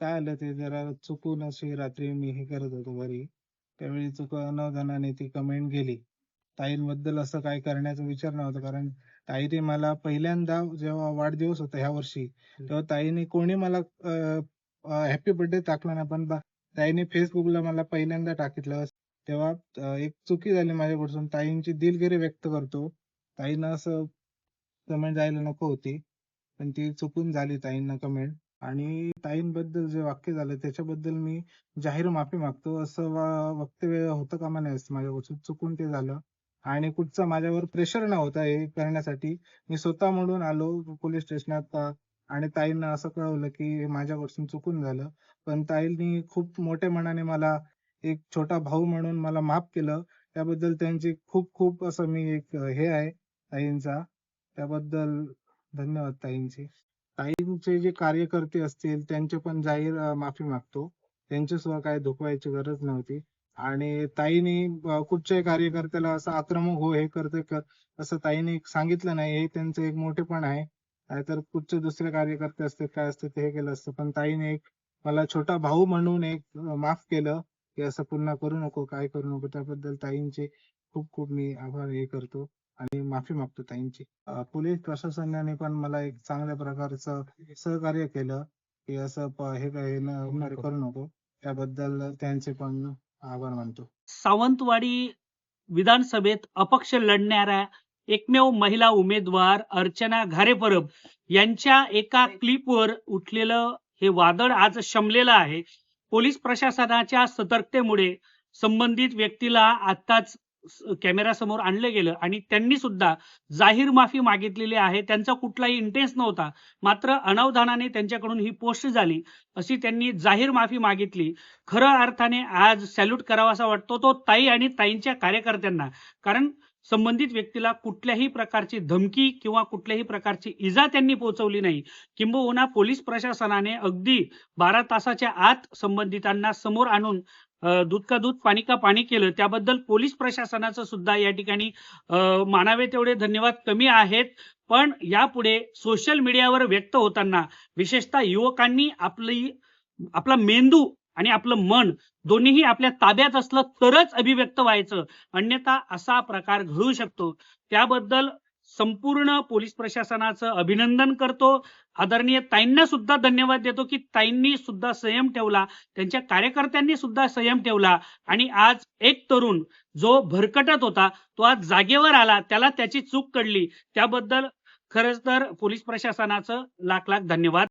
काय आलं ते जरा चुकून अशी रात्री मी हे करत होतो घरी. त्यावेळी चुक अनावधानाने ती कमेंट गेली ताईंबद्दल असं काय करण्याचा विचार नव्हता कारण ताईने मला पहिल्यांदा जेव्हा वाढदिवस होता ह्या वर्षी तेव्हा ताईने कोणी मला हॅपी बर्थडे टाकला नाही पण ताईने फेसबुकला मला पहिल्यांदा टाकितलं. तेव्हा एक चुकी झाली माझ्याकडून. ताईंची दिलगिरी व्यक्त करतो. ताईनं असं कमेंट जायला नको होती पण ती चुकून झाली ताईंना कमेंट आणि ताईंबद्दल जे वाक्य झालं त्याच्याबद्दल मी जाहीर माफी मागतो. असं वा- वक्तव्य होतं कामा नये माझ्याकडून चुकून ते झालं. आणि कुठचा माझ्यावर प्रेशर नव्हता हे करण्यासाठी. मी स्वतः म्हणून आलो पोलीस स्टेशनात आणि ताईंना असं कळवलं की हे माझ्याकडून चुकून झालं. पण ताईंनी खूप मोठ्या मनाने मला एक छोटा भाऊ म्हणून मला माफ केलं. त्याबद्दल त्यांची खूप खूप असं मी एक हे आहे ताईंचा. त्याबद्दल धन्यवाद ताईंचे. ताईंचे जे कार्यकर्ते असतील त्यांचे पण जाहीर अं, माफी मागतो. त्यांची काही काय दुखवायची गरज नव्हती. आणि ताईने कुठच्याही कार्यकर्त्याला असं आक्रमक हो हे करते कर असं ताईने सांगितलं नाही. हे त्यांचं एक मोठेपण आहे. नाहीतर कुठचे दुसरे कार्यकर्ते असते काय असते ते हे केलं असतं. पण ताईने एक मला छोटा भाऊ म्हणून एक माफ केलं की असं पुन्हा करू नको काय करू नको. त्याबद्दल ताईंचे खूप खूप मी आभार हे करतो. आणि माफी मागतो ताईंची. पोलीस प्रशासनाने पण मला एक चांगल्या प्रकारचं सहकार्य केलं की असं हे काय करू नको. त्याबद्दल त्यांचे पण आभार मानतो. सावंतवाडी विधानसभेत अपक्ष लढणाऱ्या एकमेव महिला उमेदवार अर्चना घारेपरब यांच्या एका क्लिपवर उठलेलं हे वादळ आज शमलेलं आहे. पोलीस प्रशासनाच्या सतर्कतेमुळे संबंधित व्यक्तीला आताच कॅमेरा समोर आणलं गेलं आणि त्यांनी सुद्धा जाहीर माफी मागितलेली आहे. त्यांचा कुठलाही इंटेन्स नव्हता. मात्र अनावधानाने त्यांच्याकडून ही पोस्ट झाली. अशी त्यांनी जाहीर माफी मागितली. खरं अर्थाने आज सॅल्यूट करावासा वाटतो तो ताई आणि ताईंच्या कार्यकर्त्यांना. कारण संबंधित व्यक्तीला कुठल्याही प्रकारची धमकी किंवा कुठल्याही प्रकारची इजा त्यांनी पोहोचवली नाही. किंबहुना पोलीस प्रशासनाने अगदी बारा तासाच्या आत संबंधितांना समोर आणून दूध का दूध पाणी का पाणी केलं त्याबद्दल पोलीस प्रशासनाचं सुद्धा या ठिकाणी मानावे तेवढे धन्यवाद कमी आहेत. पण यापुढे सोशल मीडियावर व्यक्त होताना विशेषतः युवकांनी आपली आपला मेंदू आणि आपलं मन दोन्हीही आपल्या ताब्यात असलं तरच अभिव्यक्त व्हायचं. अन्यथा असा प्रकार घडू शकतो. त्याबद्दल संपूर्ण पोलीस प्रशासनाचं अभिनंदन करतो. आदरणीय ताईंना सुद्धा धन्यवाद देतो की ताईंनी सुद्धा संयम ठेवला त्यांच्या कार्यकर्त्यांनी सुद्धा संयम ठेवला आणि आज एक तरुण जो भरकटत होता तो आज जागेवर आला त्याला त्याची चूक कळली. त्याबद्दल खरंच तर पोलीस प्रशासनाचं लाख लाख धन्यवाद.